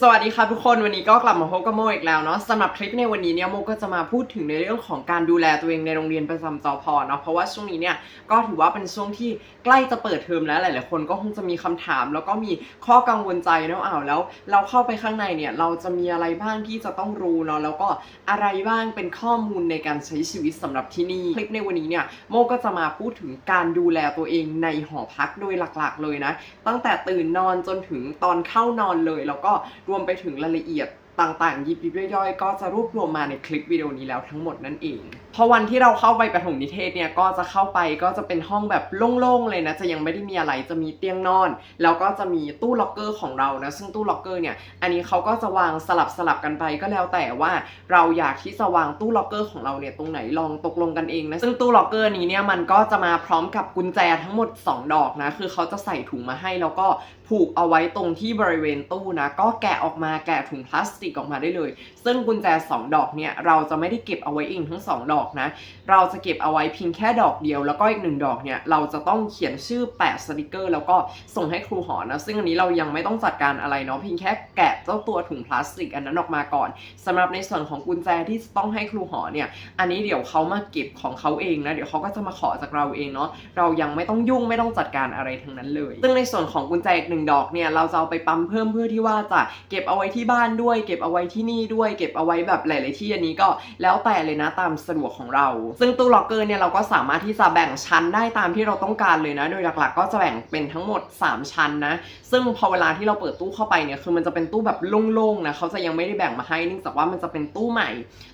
สวัสดีค่ะทุกคนวันนี้ก็กลับมาพบกับโมอีกแล้วเนาะสำหรับคลิปในวันนี้เนี่ยโมก็จะมาพูดถึงในเรื่องของการดูแลตัวเองในโรงเรียนประจำจอพอเนาะเพราะว่าช่วงนี้เนี่ยก็ถือว่าเป็นช่วงที่ใกล้จะเปิดเทอมแล้วหลาย ๆ คนก็คงจะมีคำถาม แล้วก็มีข้อกังวลใจเนาะอ้าวแล้ว เราเข้าไปข้างในเนี่ยเราจะมีอะไรบ้างที่จะต้องรู้เนาะแล้วก็อะไรบ้างเป็นข้อมูลในการใช้ชีวิตสำหรับที่นี่คลิปในวันนี้เนี่ยโมก็จะมาพูดถึงการดูแลตัวเองในหอพักโดยหลัก ๆ เลยนะตั้งแต่ตื่นนอนจนถึงตอนเข้านอนเลยแล้วก็รวมไปถึงรายละเอียดต่างๆ ยิบยิบย่อยๆ ก็จะรวบรวมมาในคลิปวิดีโอนี้แล้วทั้งหมดนั่นเอง พอวันที่เราเข้าไปประถมนิเทศเนี่ยก็จะเข้าไปก็จะเป็นห้องแบบโล่งๆเลยนะ จะยังไม่ได้มีอะไรจะมีเตียงนอน แล้วก็จะมีตู้ล็อกเกอร์ของเรานะ ซึ่งตู้ล็อกเกอร์เนี่ยอันนี้เขาก็จะวางสลับสลับกันไปก็แล้วแต่ว่าเราอยากที่จะวางตู้ล็อกเกอร์ของเราเนี่ยตรงไหนลองตกลงกันเองนะซึ่งตู้ล็อกเกอร์นี้เนี่ยมันก็จะมาพร้อมกับกุญแจทั้งหมด 2 ดอกนะคือเขาจะใส่ถุงมาให้แล้วก็ ผูกเอาไว้ตรงที่บริเวณตู้นะ ก็แกะออกมาแกะถุงพลาสติกออกมาได้เลย ซึ่งกุญแจ 2 ดอกเนี่ยเราจะไม่ได้เก็บเอาไว้เองทั้ง 2 ดอกนะ เราจะเก็บเอาไว้เพียงแค่ดอกเดียว แล้วก็อีกหนึ่งดอกเนี่ยเราจะต้องเขียนชื่อแปะสติกเกอร์ แล้วก็ส่งให้ครูหอนะ ซึ่งอันนี้เรายังไม่ต้องจัดการอะไรเนาะเพียงแค่แกะเจ้าตัวถุงพลาสติกอันนั้นออกมาก่อนสำหรับในส่วนของกุญแจที่ต้องให้ครูหอเนี่ยอันนี้เดี๋ยวเขามาเก็บของเขาเองนะเดี๋ยวเขาก็จะมาขอจากเราเองเนาะเรายังไม่ต้องยุ่งไม่ต้องจัดการอะไรทั้งนั้นเลย ซึ่งในส่วนของกุญแจอีกหนึ่งดอกเนี่ยเราจะเอาไปปั๊มเพิ่มเพื่อที่ว่าจะเก็บเอาไว้ที่บ้านด้วย เก็บเอาไว้ที่นี่ด้วย เก็บเอาไว้แบบหลาย ๆ ที่อันนี้ก็แล้วแต่เลยนะตามสะดวกของเรา ซึ่งตู้ล็อกเกอร์เนี่ยเราก็สามารถที่จะแบ่งชั้นได้ตามที่เราต้องการเลยนะ โดยหลัก ๆ ก็จะแบ่งเป็นทั้งหมด 3 ชั้นนะซึ่งพอเวลาที่เราเปิดตู้เข้าไปเนี่ยคือมันจะเป็นตู้แบบโล่งๆนะเขาจะยังไม่ได้แบ่งมาให้เนื่องจากว่ามันจะเป็นตู้ใหม่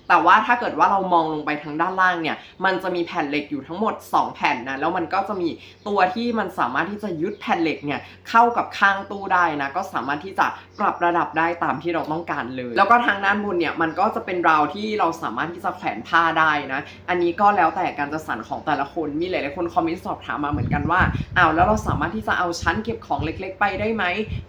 แต่ว่าถ้าเกิดว่าเรามองลงไปทางด้านล่างเนี่ยมันจะมีแผ่นเหล็กอยู่ทั้งหมด 2 แผ่นนะแล้วมันก็จะมีตัวที่มันสามารถที่จะยึดแผ่นเหล็กเนี่ยเข้ากับข้างตู้ได้นะก็สามารถที่จะปรับระดับได้ตามที่เราต้องการเลย แล้วก็ทางด้านบนเนี่ยมันก็จะเป็นราวที่เราสามารถที่จะแขวนผ้าได้นะ อันนี้ก็แล้วแต่การจัดสรรของแต่ละคนมีหลายๆคนคอมเมนต์สอบถามมาเหมือนกันว่าอ้าวแล้วเราสามารถที่จะเอาชั้นเก็บของเล็ก ๆ ไปได้ไหม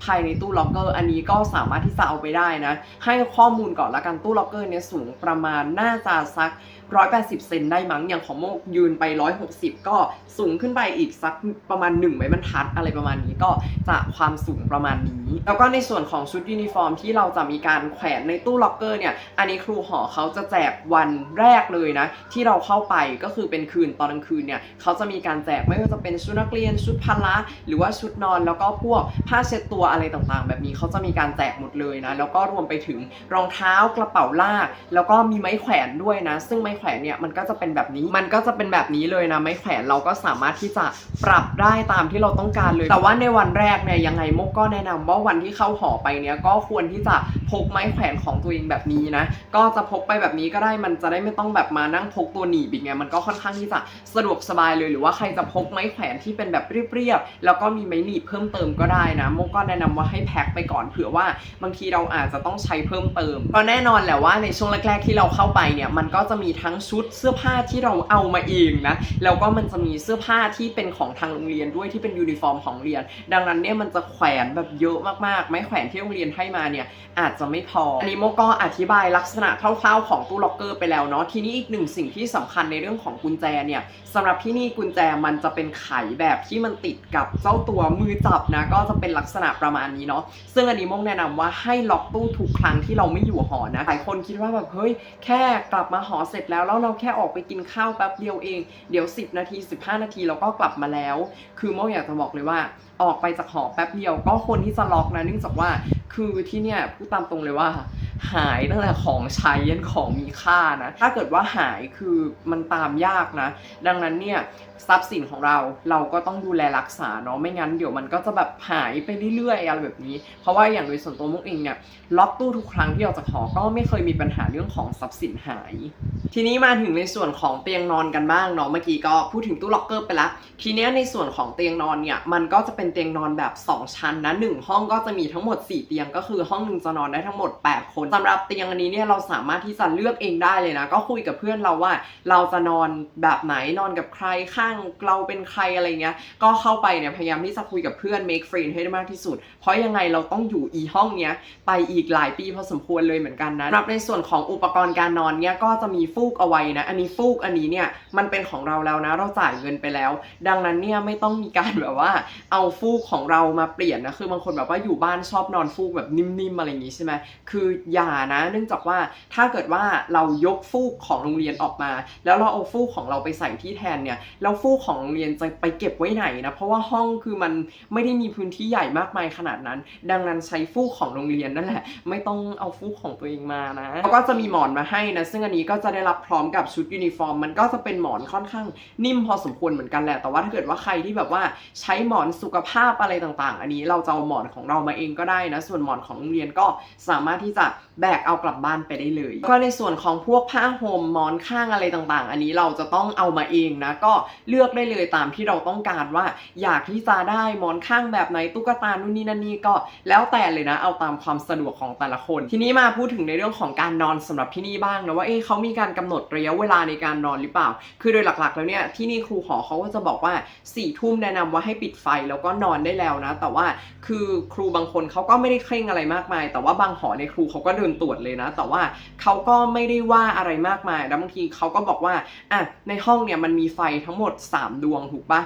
ภายในตู้ล็อกเกอร์อันนี้ก็สามารถที่จะเอาไปได้นะ ให้ข้อมูลก่อนละกันตู้ล็อกเกอร์เนี่ยสูงประมาณน่าจะสัก 180 เซนได้มั้ง อย่างของโมกยืนไป 160 ก็สูงขึ้นไปอีกสักประมาณ 1 ไม้บรรทัดอะไรประมาณนี้ก็จะความสูงประมาณนี้ แล้วก็ในส่วนของชุดยูนิฟอร์มที่เราจะมีการแขวนในตู้ล็อกเกอร์เนี่ย อันนี้ครูหอเขาจะแจกวันแรกเลยนะ ที่เราเข้าไปก็คือเป็นคืนตอนกลางคืนเนี่ยเขาจะมีการแจกไม่ว่าจะเป็นชุดนักเรียนชุดพละหรือว่าชุดนอนแล้วก็พวกผ้าเช็ดตัวอะไรต่างๆ แบบนี้เขาจะมีการแจกหมดเลยนะแล้วก็รวมไปถึงรองเท้ากระเป๋าลาก แล้วก็มีไม้แขวนด้วยนะ ซึ่งไม้แขวนเนี่ยมันก็จะเป็นแบบนี้ มันก็จะเป็นแบบนี้เลยนะไม้แขวนเราก็สามารถที่จะปรับได้ตามที่เราต้องการเลย แต่ว่าในวันแรกเนี่ยยังไงมกก็แนะนำว่าวันที่เข้าหอไปเนี่ยก็ควรที่จะ กไม้แขวนของตัวเองแบบนี้นะ ก็จะพกไปแบบนี้ก็ได้มันจะได้ไม่ต้องแบบมานั่งพกตัวหนีบอีกไงมันก็ค่อนข้างที่จะสะดวกสบายเลยหรือว่าใครจะพกไม้แขวนที่เป็นแบบเรียบๆแล้วก็มีไม้หนีบเพิ่มเติมก็ได้นะโมก็แนะนำว่าให้แพ็คไปก่อนเผื่อว่าบางทีเราอาจจะต้องใช้เพิ่มเติมก็แน่นอนแหละว่าในช่วงแรกๆที่เราเข้าไปเนี่ยมันก็จะมีทั้งชุดเสื้อผ้าที่เราเอามาเองนะแล้วก็มันจะมีเสื้อผ้าที่เป็นของทางโรงเรียนด้วยที่เป็นยูนิฟอร์มของโรงเรียน ดังนั้นเนี่ยมันจะแขวนแบบเยอะมากๆ ไม้แขวนที่โรงเรียนให้มาเนี่ยอาจจะไม่พอ อันนี้โมก็อธิบายลักษณะคร่าวๆของตู้ล็อกเกอร์ไปแล้วเนาะ ทีนี้อีกหนึ่งสิ่งที่สำคัญในเรื่องของกุญแจเนี่ยสำหรับที่นี่กุญแจมันจะเป็นไขแบบที่มันติดกับเจ้าตัวมือจับนะ ก็จะเป็นลักษณะประมาณนี้เนาะ ซึ่งอันนี้โมงแนะนำว่าให้ล็อกตู้ทุกครั้งที่เราไม่อยู่หอนะ หลายคนคิดว่าแบบเฮ้ยแค่กลับมาหอเสร็จแล้วแล้วเราแค่ออกไปกินข้าวแป๊บเดียวเอง เดี๋ยว 10 นาที 15 นาทีเราก็กลับมาแล้ว คือโมอยากจะบอกเลยว่าออกไปจากหอแป๊บเดียว ก็คนที่จะล็อกนะเนื่องจากว่าคือที่เนี่ยพูดตามตรงเลยว่า หายตั้งแต่ของใช้ยันของมีค่านะ ถ้าเกิดว่าหายคือมันตามยากนะ ดังนั้นเนี่ยทรัพย์สินของเราเราก็ต้องดูแลรักษาเนาะไม่งั้นเดี๋ยวมันก็จะแบบหายไปเรื่อยๆอะไรแบบนี้ เพราะว่าอย่างโดยส่วนตัวมุกเองเนี่ยล็อกตู้ทุกครั้งที่ออกจากหอก็ไม่เคยมีปัญหาเรื่องของทรัพย์สินหาย ทีนี้มาถึงในส่วนของเตียงนอนกันบ้างเนาะเมื่อกี้ก็พูดถึงตู้ล็อกเกอร์ไปละทีนี้ในส่วนของเตียงนอนเนี่ยมันก็จะเป็นเตียงนอนแบบ 2 ชั้นนะหนึ่งห้องก็จะมีทั้งหมด 4 เตียง ก็คือห้องหนึ่งจะนอนได้ทั้งหมด 8 คนสำหรับเตียงอันนี้เนี่ยเราสามารถที่จะเลือกเองได้เลยนะ ก็คุยกับเพื่อนเราว่า เราจะนอนแบบไหนนอนกับใครข้างเราเป็นใครอะไรเงี้ยก็เข้าไปเนี่ยพยายามที่จะคุยกับเพื่อน make friend ให้ได้มากที่สุด เพราะยังไงเราต้องอยู่อีห้องเนี้ยไปอีกหลายปีพอสมควรเลยเหมือนกันนะสำหรับในส่วนของอุปกรณ์การนอนเนี่ยก็จะมีฟูกเอาไว้นะ อันนี้ฟูกอันนี้เนี่ยมันเป็นของเราแล้วนะ เราจ่ายเงินไปแล้ว ดังนั้นเนี่ยไม่ต้องมีการแบบว่าเอาฟูกของเรามาเปลี่ยนนะคือบางคนแบบว่าอยู่บ้านชอบนอนฟูกแบบนิ่มๆอะไรอย่างงี้ใช่ไหมคืออย่านะ เนื่องจากว่าถ้าเกิดว่าเรายกฟูกของโรงเรียนออกมา แล้วเราเอาฟูกของเราไปใส่ที่แทนเนี่ยแล้วฟูกของโรงเรียนจะไปเก็บไว้ไหนนะเพราะว่าห้องคือมันไม่ได้มีพื้นที่ใหญ่มากมายขนาดนั้น ดังนั้นใช้ฟูกของโรงเรียนนั่นแหละ ไม่ต้องเอาฟูกของตัวเองมานะแล้วก็จะมีหมอนมาให้นะซึ่งอันนี้ก็จะได้รับพร้อมกับชุดยูนิฟอร์ม มันก็จะเป็นหมอนค่อนข้างนิ่มพอสมควรเหมือนกันแหละแต่ว่าถ้าเกิดว่าใครที่แบบว่าใช้หมอนสุขภาพอะไรต่างๆ อันนี้เราจะเอาหมอนของเรามาเองก็ได้นะ ส่วนหมอนของโรงเรียนก็สามารถที่จะแบกเอากลับบ้านไปได้เลย ก็ในส่วนของพวกผ้าห่มหมอนข้างอะไรต่างๆ อันนี้เราจะต้องเอามาเองนะ ก็เลือกได้เลยตามที่เราต้องการว่า อยากที่จะได้หมอนข้างแบบไหนตุ๊กตานู่นนี่นั่นนี่ก็แล้วแต่เลยนะ เอาตามความสะดวกของแต่ละคน ทีนี้มาพูดถึงในเรื่องของการนอนสำหรับที่นี่บ้างนะว่าเอ๊ะเขามีการกำหนดระยะเวลาในการนอนหรือเปล่า คือโดยหลักๆ แล้วเนี่ยที่นี่ครูหอเขาก็จะบอกว่า4ี่ทุ่มแนะนำว่าให้ปิดไฟแล้วก็นอนได้แล้วนะ แต่ว่าคือครูบางคนเขาก็ไม่ได้เคร่งอะไรมากมาย แต่ว่าบางหอในครูเขาก็เนตรวจเลยนะ แต่ว่าเขาก็ไม่ได้ว่าอะไรมากมายแล้วบางทีเขาก็บอกว่าอะในห้องเนี่ยมันมีไฟทั้งหมด 3 ดวงถูกปะ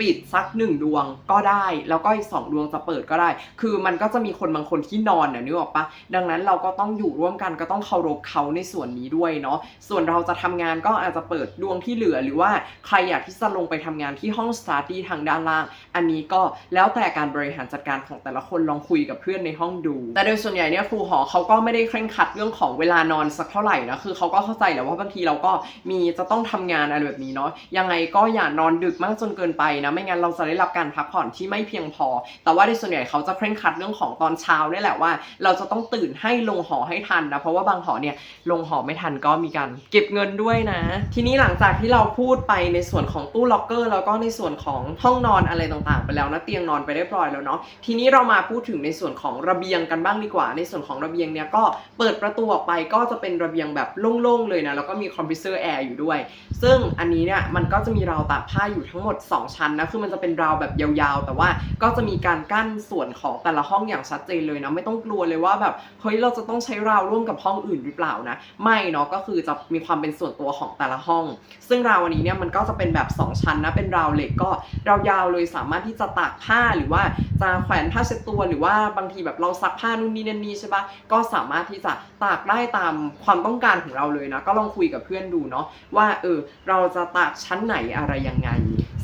ปิดสักหนึ่งดวงก็ได้ แล้วก็อีกสองดวงจะเปิดก็ได้ คือมันก็จะมีคนบางคนที่นอนเนี่ยนึกออกปะดังนั้นเราก็ต้องอยู่ร่วมกันก็ต้องเคารพเขาในส่วนนี้ด้วยเนาะส่วนเราจะทำงานก็อาจจะเปิดดวงที่เหลือหรือว่าใครอยากที่จะลงไปทำงานที่ห้องสตาร์ดี้ทางด้านล่าง อันนี้ก็แล้วแต่การบริหารจัดการของแต่ละคนลองคุยกับเพื่อนในห้องดู แต่โดยส่วนใหญ่เนี่ยครูหอเขาก็ไม่ได้เคร่งครัดเรื่องของเวลานอนสักเท่าไหร่นะคือเขาก็เข้าใจแหละว่าบางทีเราก็มีจะต้องทำงานอะไรแบบนี้เนาะยังไงก็อย่านอนดึกมากจนเกินไปนะไม่งั้นเราจะได้รับการพักผ่อนที่ไม่เพียงพอ แต่ว่าในส่วนใหญ่เขาจะเคร่งครัดเรื่องของตอนเช้านี่แหละว่า เราจะต้องตื่นให้ลงหอให้ทันนะเพราะว่าบางหอเนี่ยลงหอไม่ทันก็มีการเก็บเงินด้วยนะ ทีนี้หลังจากที่เราพูดไปในส่วนของตู้ล็อกเกอร์ แล้วก็ในส่วนของห้องนอนอะไรต่างๆ ไปแล้วนะเตียงนอนไปเรียบร้อยแล้วเนาะทีนี้เรามาพูดถึงในส่วนของระเบียงกันบ้างดีกว่า ในส่วนของระเบียงเนี่ยก็เปิดประตูออกไปก็จะเป็นระเบียงแบบโล่งๆเลยนะแล้วก็มีคอมพิวเตอร์แอร์อยู่ด้วย ซึ่งอันนี้เนี่ยมันก็จะมีราวตากผ้าอยู่ทั้งหมด 2 ชั้นนะคือมันจะเป็นราวแบบยาวๆ แต่ว่าก็จะมีการกั้นส่วนของแต่ละห้องอย่างชัดเจนเลยนะไม่ต้องกลัวเลยว่าแบบเฮ้ยเราจะต้องใช้ราวร่วมกับห้องอื่นหรือเปล่านะไม่เนาะก็คือจะมีความเป็นส่วนตัวของแต่ละห้อง ซึ่งราวอันนี้เนี่ยมันก็จะเป็นแบบ 2 ชั้นนะเป็นราวเหล็กก็ราวยาวเลยสามารถที่จะตากผ้าหรือว่าจะแขวนผ้าเช็ดตัว หรือว่าบางทีแบบเราซักผ้านู่นนี่นั่นนี่ใช่ปะก็สามารถที่จะตากได้ตามความต้องการของเราเลยนะก็ลองคุยกับเพื่อนดูเนาะว่าเออเราจะตากชั้นไหนอะไรยังไง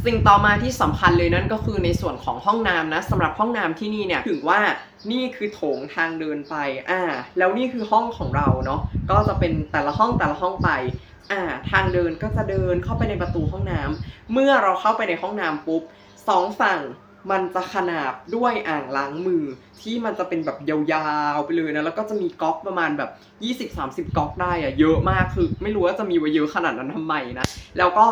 สิ่งต่อมาที่สำคัญเลยนั่นก็คือในส่วนของห้องน้ำนะสำหรับห้องน้ำที่นี่เนี่ยถือว่านี่คือโถงทางเดินไปอ่าแล้วนี่คือห้องของเราเนาะก็จะเป็นแต่ละห้องแต่ละห้องไปอ่าทางเดินก็จะเดินเข้าไปในประตูห้องน้ำเมื่อเราเข้าไปในห้องน้ำปุ๊บสองฝั่ง มันจะขนาบด้วยอ่างล้างมือ ที่มันจะเป็นแบบยาวๆไปเลยนะ แล้วก็จะมีก๊อกประมาณแบบ 20-30 ก๊อกได้อะเยอะมากคือ ไม่รู้ว่าจะมีไว้เยอะขนาดนั้นทำไมนะ แล้วก็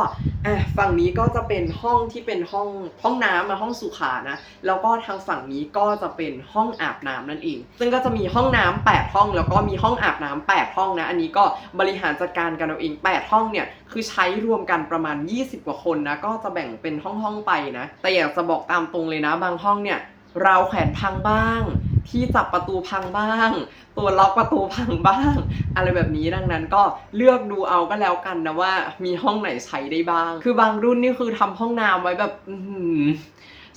อะฝั่งนี้ก็จะเป็นห้องที่เป็นห้องห้องน้ำนะห้องสุขานะ แล้วก็ทางฝั่งนี้ก็จะเป็นห้องอาบน้ำนั่นเอง ซึ่งก็จะมีห้องน้ำ8ห้อง แล้วก็มีห้องอาบน้ำ8ห้องนะ อันนี้ก็บริหารจัดการกันเอาเอง 8 ห้องเนี่ยคือใช้รวมกันประมาณ 20 กว่าคนนะก็จะแบ่งเป็นห้องห้องๆไปนะ แต่อยากจะบอกตามตรงเลยนะ บางห้องเนี่ยเราแขวนพังบ้าง ที่จับประตูพังบ้าง ตัวล็อกประตูพังบ้าง อะไรแบบนี้ดังนั้นก็เลือกดูเอาก็แล้วกันนะว่า มีห้องไหนใช้ได้บ้าง คือบางรุ่นนี่คือทำห้องน้ำไว้แบบ อื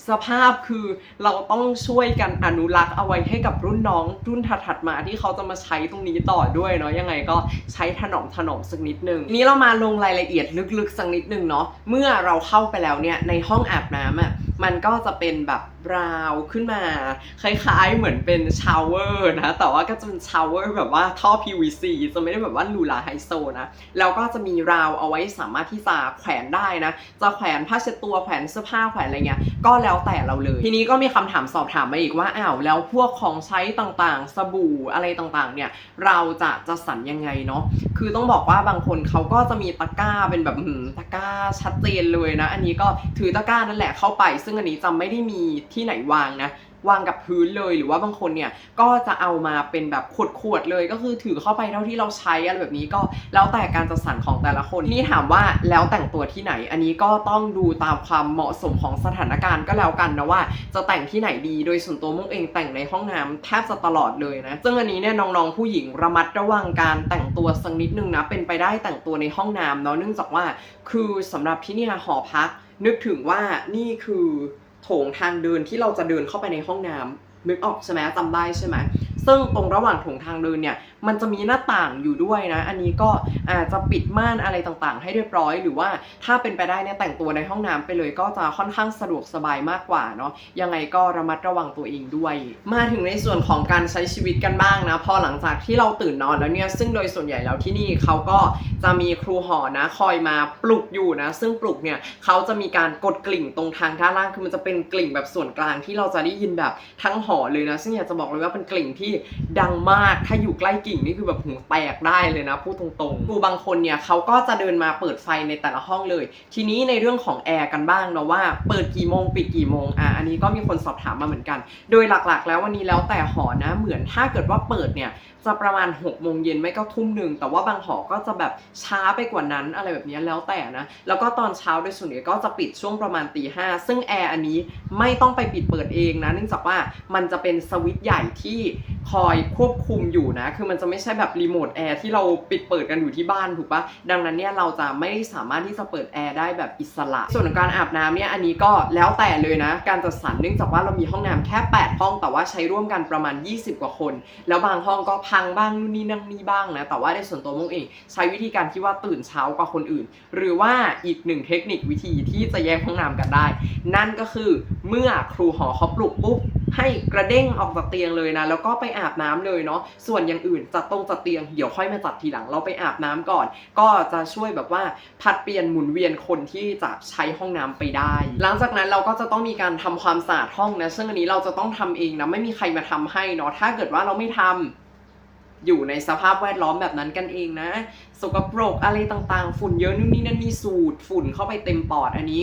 สภาพคือเราต้องช่วยกันอนุรักษ์เอาไว้ให้กับรุ่นน้องรุ่นถัดๆมาที่เขาจะมาใช้ตรงนี้ต่อด้วยเนาะยังไงก็ใช้ถนอมถนอมสักนิดนึงนี้เรามาลงรายละเอียดลึกๆสักนิดนึงเนาะเมื่อเราเข้าไปแล้วเนี่ยในห้องอาบน้ำอะ มันก็จะเป็นแบบราวขึ้นมา คล้ายๆเหมือนเป็นชาวเวอร์นะ แต่ว่าก็จะเป็นชาวเวอร์แบบว่าท่อ PVC จะไม่ได้แบบว่าหรูหราไฮโซนะ แล้วก็จะมีราวเอาไว้สามารถที่จะแขวนได้นะ จะแขวนผ้าเช็ดตัวแขวนเสื้อผ้าแขวนอะไรเงี้ย ก็แล้วแต่เราเลย ทีนี้ก็มีคำถามสอบถามมาอีกว่าอ้าวแล้วพวกของใช้ต่างๆ สบู่อะไรต่างๆ เนี่ยเราจะจะสั่นยังไงเนาะ คือต้องบอกว่าบางคนเขาก็จะมีตะกร้าเป็นแบบตะกร้าชัดเจนเลยนะ อันนี้ก็ถือตะกร้านั่นแหละเข้าไปซึ่งอันนี้จะไม่ได้มีที่ไหนวางนะวางกับพื้นเลยหรือว่าบางคนเนี่ยก็จะเอามาเป็นแบบขวดๆเลย ก็คือถือเข้าไปเท่าที่เราใช้อะไรแบบนี้ก็แล้วแต่การจัดสรรของแต่ละคนนี่ถามว่าแล้วแต่งตัวที่ไหน อันนี้ก็ต้องดูตามความเหมาะสมของสถานการณ์ก็แล้วกันนะว่า จะแต่งที่ไหนดี โดยส่วนตัวมุกเองแต่งในห้องน้ำแทบจะตลอดเลยนะซึ่งอันนี้เนี่ยน้องๆผู้หญิงระมัดระวังการแต่งตัวสักนิดนึงนะเป็นไปได้แต่งตัวในห้องน้ำเนาะเนื่องจากว่า คือสำหรับที่เนี่ยหอพัก นึกถึงว่านี่คือโถงทางเดินที่เราจะเดินเข้าไปในห้องน้ำนึกออกใช่ไหมจำได้ใช่ไหม ซึ่งตรงระหว่างโถงทางเดินเนี่ยมันจะมีหน้าต่างอยู่ด้วยนะ อันนี้ก็อาจจะปิดม่านอะไรต่างๆ ให้เรียบร้อย หรือว่าถ้าเป็นไปได้เนี่ยแต่งตัวในห้องน้ำไปเลย ก็จะค่อนข้างสะดวกสบายมากกว่าเนาะยังไงก็ระมัดระวังตัวเองด้วย มาถึงในส่วนของการใช้ชีวิตกันบ้างนะพอหลังจากที่เราตื่นนอนแล้วเนี่ยซึ่งโดยส่วนใหญ่แล้วที่นี่เขาก็จะมีครูหอนะ คอยมาปลุกอยู่นะ ซึ่งปลุกเนี่ยเขาจะมีการกดกลิ่งตรงทางด้านล่างคือมันจะเป็นกลิ่งแบบส่วนกลางที่เราจะได้ยินแบบทั้งหอเลยนะ ซึ่งอยากจะบอกเลยว่าเป็นกลิ่งที่ดังมากถ้าอยู่ใกล้กิ่งนี่คือแบบหูแตกได้เลยนะพูดตรงๆครูบางคนเนี่ยเขาก็จะเดินมาเปิดไฟในแต่ละห้องเลย ทีนี้ในเรื่องของแอร์กันบ้างเนาะว่าเปิดกี่โมงปิดกี่โมงอะอันนี้ก็มีคนสอบถามมาเหมือนกัน โดยหลักๆ แล้ววันนี้แล้วแต่หอนะเหมือนถ้าเกิดว่าเปิดเนี่ยจะประมาณ6กโมงเย็นไม่ก็ทุ่มหนึ่งแต่ว่าบางหอก็จะแบบช้าไปกว่านั้นอะไรแบบนี้แล้วแต่นะ แล้วก็ตอนเช้าโดยส่วนใหญ่ก็จะปิดช่วงประมาณตีห้าซึ่งแอร์อันนี้ไม่ต้องไปปิดเปิดเองนะเนื่องจากว่ามันจะเป็นสวิตช์ใหญ่ที่ คอยควบคุมอยู่นะ คือมันจะไม่ใช่แบบรีโมทแอร์ที่เราปิดเปิดกันอยู่ที่บ้านถูกปะดังนั้นเนี่ยเราจะไม่สามารถที่จะเปิดแอร์ได้แบบอิสระ ส่วนของการอาบน้ำเนี่ยอันนี้ก็แล้วแต่เลยนะ การจัดสรรเนื่องจากว่าเรามีห้องน้ำแค่ 8 ห้อง แต่ว่าใช้ร่วมกันประมาณ 20 กว่าคน แล้วบางห้องก็พังบ้างนู่นนี่นั่นนี่บ้างนะ แต่ว่าในส่วนตัวมุกเอง ใช้วิธีการที่ว่าตื่นเช้ากว่าคนอื่น หรือว่าอีกหนึ่งเทคนิควิธีที่จะแยกห้องน้ำกันได้ นั่นก็คือเมื่อครูหอเขาปลุกปุ๊บ ให้กระเด้งออกจากเตียงเลยนะ แล้วก็ไปอาบน้ำเลยเนาะส่วนอย่างอื่นจัดตรงจัดเตียงเดี๋ยวค่อยมาจัดทีหลังเราไปอาบน้ำก่อน ก็จะช่วยแบบว่าผัดเปลี่ยนหมุนเวียนคนที่จะใช้ห้องน้ำไปได้ หลังจากนั้นเราก็จะต้องมีการทำความสะอาดห้องนะซึ่งอันนี้เราจะต้องทำเองนะไม่มีใครมาทำให้เนาะถ้าเกิดว่าเราไม่ทำอยู่ในสภาพแวดล้อมแบบนั้นกันเองนะ สกปรกอะไรต่างๆ ฝุ่นเยอะนู่นนี่นั่นมีสูดฝุ่นเข้าไปเต็มปอดอันนี้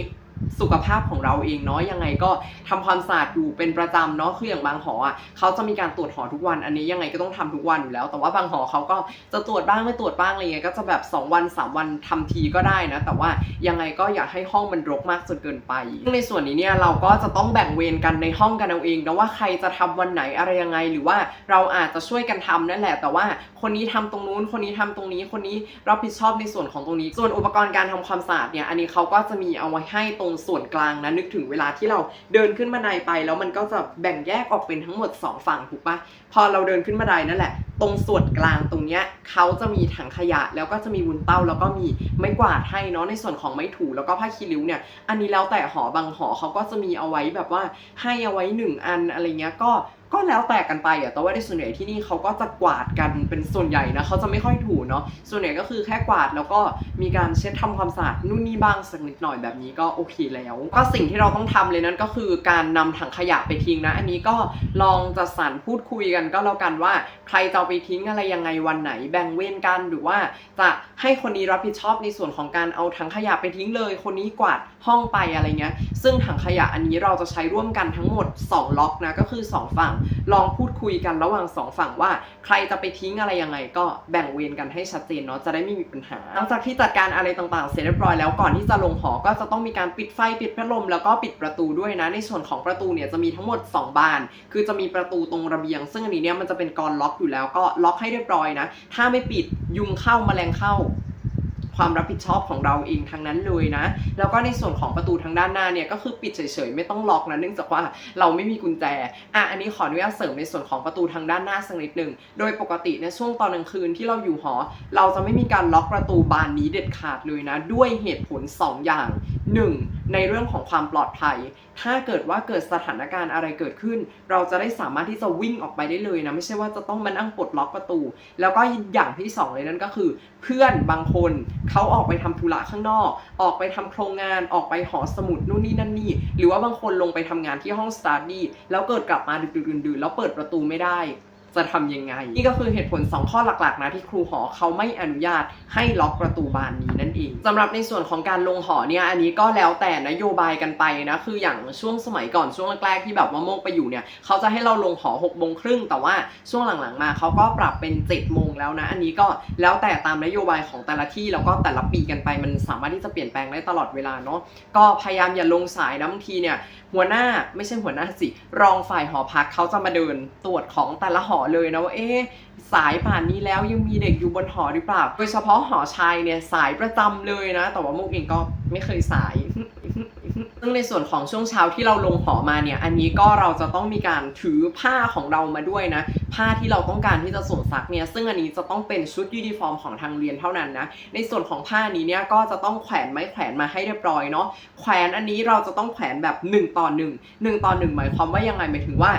สุขภาพของเราเองเนาะยังไงก็ทำความสะอาดอยู่เป็นประจำเนาะคืออย่างบางหออะเขาจะมีการตรวจหอทุกวัน อันนี้ยังไงก็ต้องทำทุกวันอยู่แล้ว แต่ว่าบางหอเขาก็จะตรวจบ้างไม่ตรวจบ้างอะไรเงี้ยก็จะแบบ 2 วัน 3 วันทำทีก็ได้นะ แต่ว่ายังไงก็อย่าให้ห้องมันรกมากจนเกินไปซึ่งในส่วนนี้เนี่ยเราก็จะต้องแบ่งเวรกันในห้องกันเอาเองนะว่าใครจะทำวันไหนอะไรยังไง หรือว่าเราอาจจะช่วยกันทำนั่นแหละ แต่ว่าคนนี้ทำตรงนู้นคนนี้ทำตรงนี้คนนี้รับผิดชอบในส่วนของตรงนี้ ส่วนอุปกรณ์การทำความสะอาดเนี่ยอันนี้เขาก็จะมีเอาไว้ให้ตรงส่วนกลางนะนึกถึงเวลาที่เราเดินขึ้นบันไดไป แล้วมันก็จะแบ่งแยกออกเป็นทั้งหมด 2 ฝั่งถูกปะพอเราเดินขึ้นบันไดนั่นแหละ ตรงส่วนกลางตรงเนี้ยเขาจะมีถังขยะ แล้วก็จะมีวุ้นเต้า แล้วก็มีไม้กวาดให้เนาะในส่วนของไม้ถูแล้วก็ผ้าคีริ้วเนี่ยอันนี้แล้วแต่หอบางหอเขาก็จะมีเอาไว้แบบว่าให้เอาไว้หนึ่งอันอะไรเงี้ยก็ ก็แล้วแต่กันไปอะแต่ว่าในส่วนใหญ่ที่นี่เขาก็จะกวาดกันเป็นส่วนใหญ่นะเขาจะไม่ค่อยถูเนาะส่วนใหญ่ก็คือแค่กวาดแล้วก็มีการเช็ดทำความสะอาดนู่นนี่บ้างสักนิดหน่อยแบบนี้ก็โอเคแล้ว ก็สิ่งที่เราต้องทำเลยนั่นก็คือการนำถังขยะไปทิ้งนะ อันนี้ก็ลองจัดสรรพูดคุยกันก็แล้วกันว่าใครจะไปทิ้งอะไรยังไงวันไหนแบ่งเวรกันหรือว่า จะให้คนนี้รับผิดชอบในส่วนของการเอาถังขยะไปทิ้งเลย คนนี้กวาดห้องไปอะไรเงี้ยซึ่งถังขยะอันนี้เราจะใช้ร่วมกันทั้งหมด 2 ล็อกนะก็คือ 2 ฝั่งลองพูดคุยกันระหว่าง2ฝั่งว่า ใครจะไปทิ้งอะไรยังไง ก็แบ่งเวรกันให้ชัดเจนเนาะจะได้ไม่มีปัญหา หลังจากที่จัดการอะไรต่างๆ เสร็จเรียบร้อยแล้วก่อนที่จะลงหอ ก็จะต้องมีการปิดไฟปิดพัดลมแล้วก็ปิดประตูด้วยนะ ในส่วนของประตูเนี่ยจะมีทั้งหมด 2 บาน คือจะมีประตูตรงระเบียง ซึ่งอันนี้เนี่ยมันจะเป็นกรอนล็อกอยู่แล้วก็ล็อกให้เรียบร้อยนะ ถ้าไม่ปิดยุงเข้าแมลงเข้า ความรับผิดชอบของเราเองทั้งนั้นเลยนะ แล้วก็ในส่วนของประตูทางด้านหน้าเนี่ยก็คือปิดเฉยๆไม่ต้องล็อกนะเนื่องจากว่าเราไม่มีกุญแจอะอันนี้ขออนุญาตเสริมในส่วนของประตูทางด้านหน้าสักนิดหนึ่งโดยปกติในช่วงตอนกลางคืนที่เราอยู่หอ เราจะไม่มีการล็อกประตูบานนี้เด็ดขาดเลยนะ ด้วยเหตุผล 2 อย่าง 1. ในเรื่องของความปลอดภัย ถ้าเกิดว่าเกิดสถานการณ์อะไรเกิดขึ้น เราจะได้สามารถที่จะวิ่งออกไปได้เลยนะ ไม่ใช่ว่าจะต้องมานั่งปลดล็อกประตู แล้วก็อย่างที่สองเลยนั่นก็คือ เพื่อนบางคนเขาออกไปทำธุระข้างนอก ออกไปทำโครงงาน ออกไปหอสมุดนู่นนี่นั่นนี่ หรือว่าบางคนลงไปทำงานที่ห้องสตาร์ดี้แล้วเกิดกลับมาดึกๆดื่นๆแล้วเปิดประตูไม่ได้ จะทำยังไง นี่ก็คือเหตุผล 2 ข้อหลักๆนะที่ครูหอเขาไม่อนุญาตให้ล็อกประตูบานนี้นั่นเองสำหรับในส่วนของการลงหอเนี่ยอันนี้ก็แล้วแต่นโยบายกันไปนะคืออย่างช่วงสมัยก่อนช่วงแรกๆที่แบบว่าโมกไปอยู่เนี่ยเขาจะให้เราลงหอ6กโมงครึ่งแต่ว่าช่วงหลังๆมาเขาก็ปรับเป็น7จ็ดโมงแล้วนะอันนี้ก็แล้วแต่ตามนโยบายของแต่ละที่แล้วก็แต่ละปีกันไปมันสามารถที่จะเปลี่ยนแปลงได้ตลอดเวลาเนาะก็พยายามอย่าลงสายนะบางทีเนี่ยหัวหน้าไม่ใช่หัวหน้าสิรองฝ่ายหอพักเขาจะมาเดินตรวจของแต่ละหอเลยนะว่าเอ๊ะสายป่านนี้แล้วยังมีเด็กอยู่บนหอหรือเปล่า โดยเฉพาะหอชายเนี่ยสายประจำเลยนะ แต่ว่ามุกเองก็ไม่เคยสายซึ่งในส่วนของช่วงเช้าที่เราลงหอมาเนี่ย อันนี้ก็เราจะต้องมีการถือผ้าของเรามาด้วยนะ ผ้าที่เราต้องการที่จะส่งซักเนี่ย ซึ่งอันนี้จะต้องเป็นชุดยูนิฟอร์มของทางเรียนเท่านั้นนะ ในส่วนของผ้านี้เนี่ยก็จะต้องแขวนไม้แขวนมาให้เรียบร้อยเนาะ แขวนอันนี้เราจะต้องแขวนแบบ1ต่อ1 1ต่อ1หมายความว่ายังไงหมายถึงว่า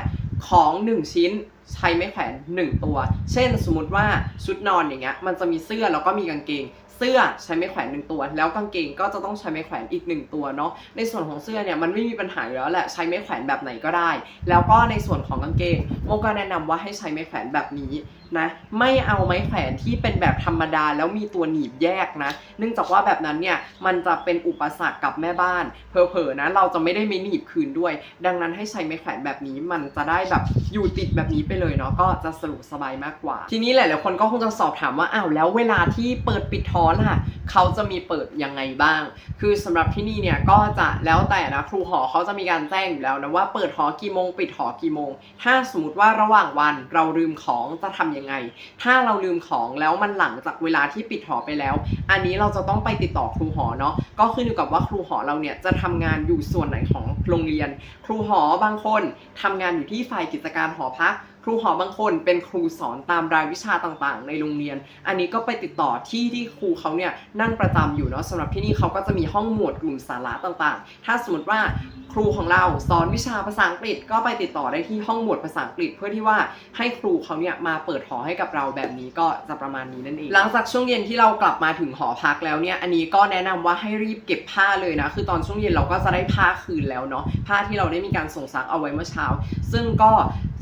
ของ 1 ชิ้น ใช้ไม้แขวน1ตัว เช่น สมมติว่าชุดนอนอย่างเงี้ย มันจะมีเสื้อแล้วก็มีกางเกง เสื้อใช้ไม้แขวนหนึ่งตัว แล้วกางเกงก็จะต้องใช้ไม้แขวนอีกหนึ่งตัวเนาะ ในส่วนของเสื้อเนี่ยมันไม่มีปัญหาอยู่แล้วแหละ ใช้ไม้แขวนแบบไหนก็ได้ แล้วก็ในส่วนของกางเกงโมก็แนะนำว่าให้ใช้ไม้แขวนแบบนี้นะไม่เอาไม้แขวนที่เป็นแบบธรรมดาแล้วมีตัวหนีบแยกนะ เนื่องจากว่าแบบนั้นเนี่ยมันจะเป็นอุปสรรคกับแม่บ้านเผลอๆนะเราจะไม่ได้ไม่หนีบคืนด้วย ดังนั้นให้ใช้ไม้แขวนแบบนี้มันจะได้แบบอยู่ติดแบบนี้ไปเลยเนาะก็จะสะดวกสบายมากกว่า ทีนี้หลายๆคนก็คงจะสอบถามว่าอ้าวแล้วเวลาที่เปิดปิดท้อล่ะเขาจะมีเปิดยังไงบ้าง คือสำหรับที่นี่เนี่ยก็จะแล้วแต่นะครูหอเขาจะมีการแจ้งอยู่แล้วนะว่าเปิดหอกี่โมงปิดหอกี่โมง ถ้าสมมติว่าระหว่างวันเราลืมของจะทำยังไง ถ้าเราลืมของแล้วมันหลังจากเวลาที่ปิดหอไปแล้ว อันนี้เราจะต้องไปติดต่อครูหอเนาะก็ขึ้นอยู่กับว่าครูหอเราเนี่ยจะทำงานอยู่ส่วนไหนของโรงเรียน ครูหอบางคนทำงานอยู่ที่ฝ่ายกิจการหอพัก รูหอบางคนเป็นครูสอนตามรายวิชาต่างๆ ในโรงเรียน อันนี้ก็ไปติดต่อที่ที่ครูเขาเนี่ยนั่งประจำอยู่เนาะสำหรับที่นี่เขาก็จะมีห้องหมวดกลุ่มสาระต่างๆ ถ้าสมมติว่าครูของเราสอนวิชาภาษาอังกฤษ ก็ไปติดต่อได้ที่ห้องหมวดภาษาอังกฤษ เพื่อที่ว่าให้ครูเขาเนี่ยมาเปิดหอให้กับเราแบบนี้ก็จะประมาณนี้นั่นเอง หลังจากช่วงเย็นที่เรากลับมาถึงหอพักแล้วเนี่ยอันนี้ก็แนะนำว่าให้รีบเก็บผ้าเลยนะคือตอนช่วงเย็นเราก็จะได้ผ้าคืนแล้วเนาะผ้าที่เราได้มีการส่งซักเอาไว้เมื่อเช้า ซึ่งก็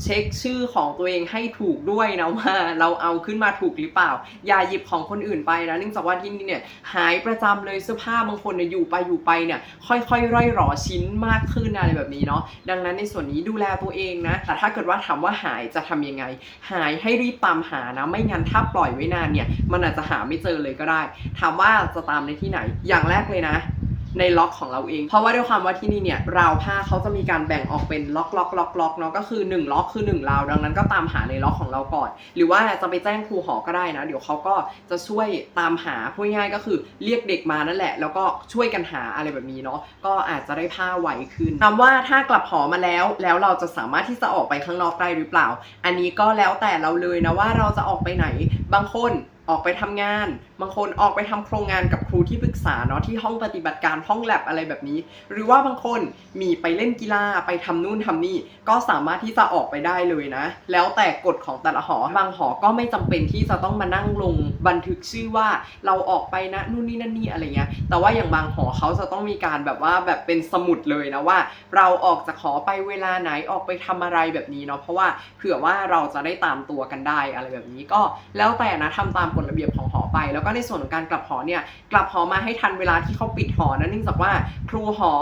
เช็คชื่อของตัวเองให้ถูกด้วยนะว่าเราเอาขึ้นมาถูกหรือเปล่า อย่าหยิบของคนอื่นไปนะเนื่องจากว่าที่นี่เนี่ยหายประจำเลยเสื้อผ้าบางคนเนี่ยอยู่ไปอยู่ไปเนี่ยค่อยๆร่อยหรอชิ้นมากขึ้นอะไรแบบนี้เนาะดังนั้นในส่วนนี้ดูแลตัวเองนะแต่ถ้าเกิดว่าถามว่าหายจะทำยังไง หายให้รีบตามหานะ ไม่งั้นถ้าปล่อยไว้นานเนี่ยมันอาจจะหาไม่เจอเลยก็ได้ ถามว่าจะตามในที่ไหน อย่างแรกเลยนะ ในล็อกของเราเอง เพราะว่าด้วยความว่าที่นี่เนี่ยราวผ้าเขาจะมีการแบ่งออกเป็นล็อกล็อกล็อกล็อกเนาะก็คือ 1 ล็อกคือ 1 ราว ดังนั้นก็ตามหาในล็อกของเราก่อน หรือว่าจะไปแจ้งครูหอก็ได้นะ เดี๋ยวเขาก็จะช่วยตามหาพูดง่ายก็คือเรียกเด็กมานั่นแหละ แล้วก็ช่วยกันหาอะไรแบบนี้เนาะก็อาจจะได้ผ้าไวขึ้นถามว่าถ้ากลับหอมาแล้ว แล้วเราจะสามารถที่จะออกไปข้างนอกได้หรือเปล่า อันนี้ก็แล้วแต่เราเลยนะว่าเราจะออกไปไหนบางคน ออกไปทำงาน บางคนออกไปทำโครงงานกับครูที่ปรึกษาเนาะที่ห้องปฏิบัติการห้องแลบอะไรแบบนี้ หรือว่าบางคนมีไปเล่นกีฬาไปทำนู่นทำนี่ ก็สามารถที่จะออกไปได้เลยนะ แล้วแต่กฎของแต่ละหอ บางหอก็ไม่จำเป็นที่จะต้องมานั่งลงบันทึกชื่อว่าเราออกไปนะนู่นนี่นั่นนี่อะไรเงี้ย แต่ว่าอย่างบางหอเขาจะต้องมีการแบบว่าแบบเป็นสมุดเลยนะว่า เราออกจากหอไปเวลาไหนออกไปทำอะไรแบบนี้เนาะเพราะว่าเผื่อว่าเราจะได้ตามตัวกันได้อะไรแบบนี้ก็แล้วแต่นะทำตามกฎระเบียบของหอไป แล้วก็ในส่วนของการกลับหอเนี่ยกลับหอมาให้ทันเวลาที่เขาปิดหอนะเนื่องจากว่าครูหอ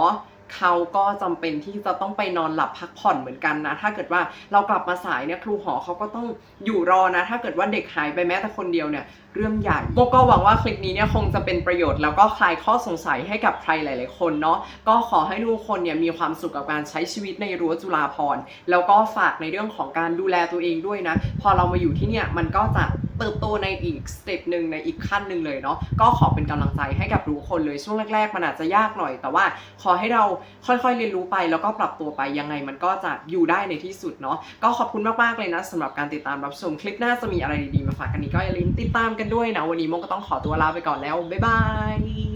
เขาก็จำเป็นที่จะต้องไปนอนหลับพักผ่อนเหมือนกันนะ ถ้าเกิดว่าเรากลับมาสายเนี่ยครูหอเขาก็ต้องอยู่รอนะ ถ้าเกิดว่าเด็กหายไปแม้แต่คนเดียวเนี่ยเรื่องใหญ่โมก็หวังว่าคลิปนี้เนี่ยคงจะเป็นประโยชน์แล้วก็คลายข้อสงสัยให้กับใครหลาย ๆ คนเนาะก็ขอให้ทุกคนเนี่ยมีความสุขกับการใช้ชีวิตในรั้วจุฬาภรณ์แล้วก็ฝากในเรื่องของการดูแลตัวเองด้วยนะ พอเรามาอยู่ที่เนี่ยมันก็จะ เติบโตในอีกสเต็ปหนึ่งในอีกขั้นหนึ่งเลยเนาะก็ขอเป็นกำลังใจให้กับทุกคนเลยช่วงแรกๆมันอาจจะยากหน่อย แต่ว่าขอให้เราค่อยๆเรียนรู้ไป แล้วก็ปรับตัวไปยังไงมันก็จะอยู่ได้ในที่สุดเนาะก็ขอบคุณมากๆเลยนะสำหรับการติดตามรับชมคลิปหน้าจะมีอะไรดีๆมาฝากกันนี้ก็อย่าลืมติดตามกันด้วยนะวันนี้โมก็ต้องขอตัวลาไปก่อนแล้วบ๊ายบาย